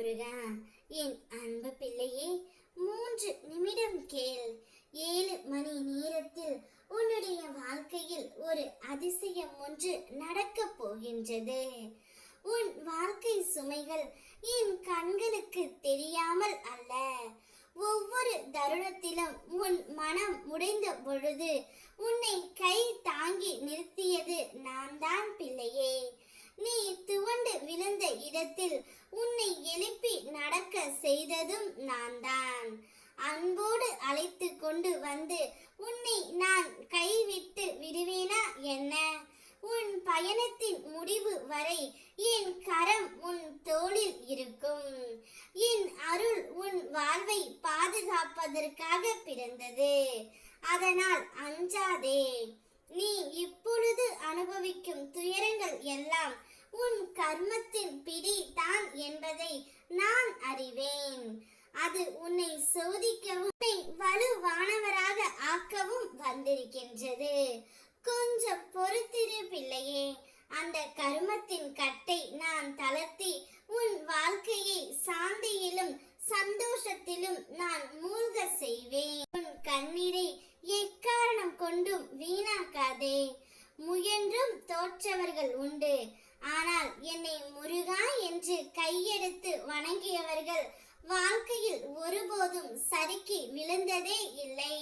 முருகா என் அன்பு பிள்ளையே மூன்று நிமிடம் கேள். ஏழு மணி நேரத்தில் உன்னுடைய வாழ்க்கையில் ஒரு அதிசயம் ஒன்று நடக்கப் போகின்றது. உன் வாழ்க்கை சுமைகள் என் கண்களுக்கு தெரியாமல் அல்ல. ஒவ்வொரு தருணத்திலும் உன் மனம் உடைந்த பொழுது உன்னை கை தாங்கி நிறுத்தியது நான் தான் பிள்ளையே. நீ துவண்டு விழுந்த இடத்தில் உன்னை எழுப்பி நடக்க செய்ததும் நான் தான் அன்போடு அழைத்து கொண்டு வந்து உன்னை நான் கைவிட்டு விடுவேனா என்ன? உன் பயணத்தின் முடிவு வரை என் கரம் உன் தோளில் இருக்கும். என் அருள் உன் வாழ்வை பாதுகாப்பதற்காக பிறந்தது. அதனால் அஞ்சாதே. நீ இப்பொழுது அனுபவிக்கும் துயரங்கள் எல்லாம் உன் கர்மத்தின் பிடி தான் அது உன்னை சோதிக்கவும் உன்னை வலுவானவராக ஆக்கவும் வந்திருக்கின்றது. கொஞ்சம் பொறுத்திரு பிள்ளையே. அந்த கருமத்தின் கட்டை நான் தளர்த்தி உன் வாழ்க்கையை சாந்தியிலும் சந்தோஷத்திலும் நான் மூழ்க செய்வேன். உன் கண்ணீரை எக்காரணம் கொண்டும் வீணாக்காதே. முயன்றும் தோற்றவர்கள் உண்டு. ஆனால் என்னை முருகா என்று கையெடுத்து வணங்கியவர்கள் வாழ்க்கையில் ஒருபோதும் சறுக்கி விழுந்ததே இல்லை.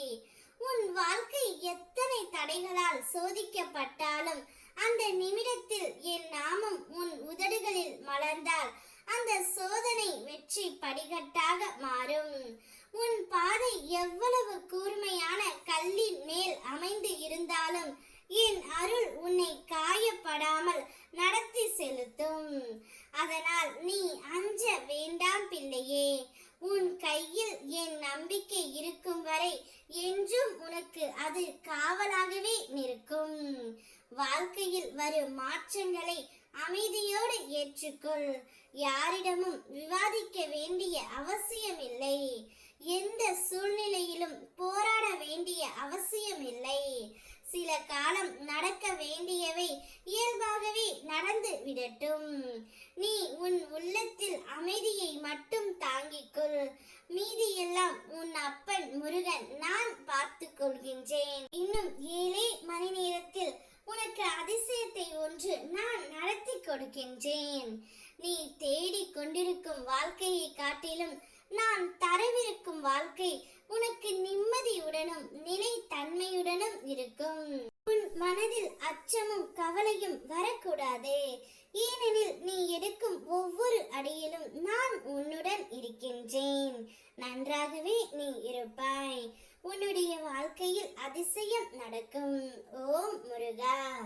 உன் வாழ்க்கை எத்தனை தடைகளால் சோதிக்கப்பட்டாலும் அந்த நிமிடத்தில் என் நாமம் உன் உதடுகளில் மலர்ந்தால் அந்த சோதனை வெற்றி படிகட்டாக மாறும். உன் பாதை எவ்வளவு கூர்மையான கல்லின் மேல் அமைந்து இருந்தாலும் என் அருள் உன்னை காயப்படாமல் நடத்தி செலுத்தும். அதனால் நீ அஞ்ச வேண்டாம் பிள்ளையே. உன் கையில் என் நம்பிக்கை இருக்கும் வரை என்றும் உனக்கு அது காவலாகவே நிற்கும். வாழ்க்கையில் வரும் மாற்றங்களை அமைதியோடு ஏற்றுக்கொள். யாரிடமும் விவாதிக்க வேண்டிய அவசியமில்லை. எந்த சூழ்நிலையிலும் போராட வேண்டிய அவசியமில்லை. சில காலம் நடக்க வேண்டியவை இயல்பாகவே நடந்து விடட்டும். நீ உன் உள்ளத்தில் அமைதியை மட்டும் தாங்கிக்கொள் மீதியெல்லாம் உன் அப்பன் முருகன் நான் பார்த்து கொள்கின்றேன். இன்னும் ஏழே மணி நேரத்தில் உனக்கு அதிசயத்தை ஒன்று நான் நடத்தி கொடுக்கின்றேன். நீ தேடிக் கொண்டிருக்கும் வாழ்க்கையை காட்டிலும் நான் தரவிருக்கும் வாழ்க்கை உனக்கு நிம்மதியுடனும் நிலைத்தன்மையுடனும் இருக்கும். உன் மனதில் அச்சமும் கவலையும் வரக்கூடாது. ஏனெனில் நீ எடுக்கும் ஒவ்வொரு அடியிலும் நான் உன்னுடன் இருக்கின்றேன். நன்றாகவே நீ இருப்பாய். உன்னுடைய வாழ்க்கையில் அதிசயம் நடக்கும். ஓம் முருகா.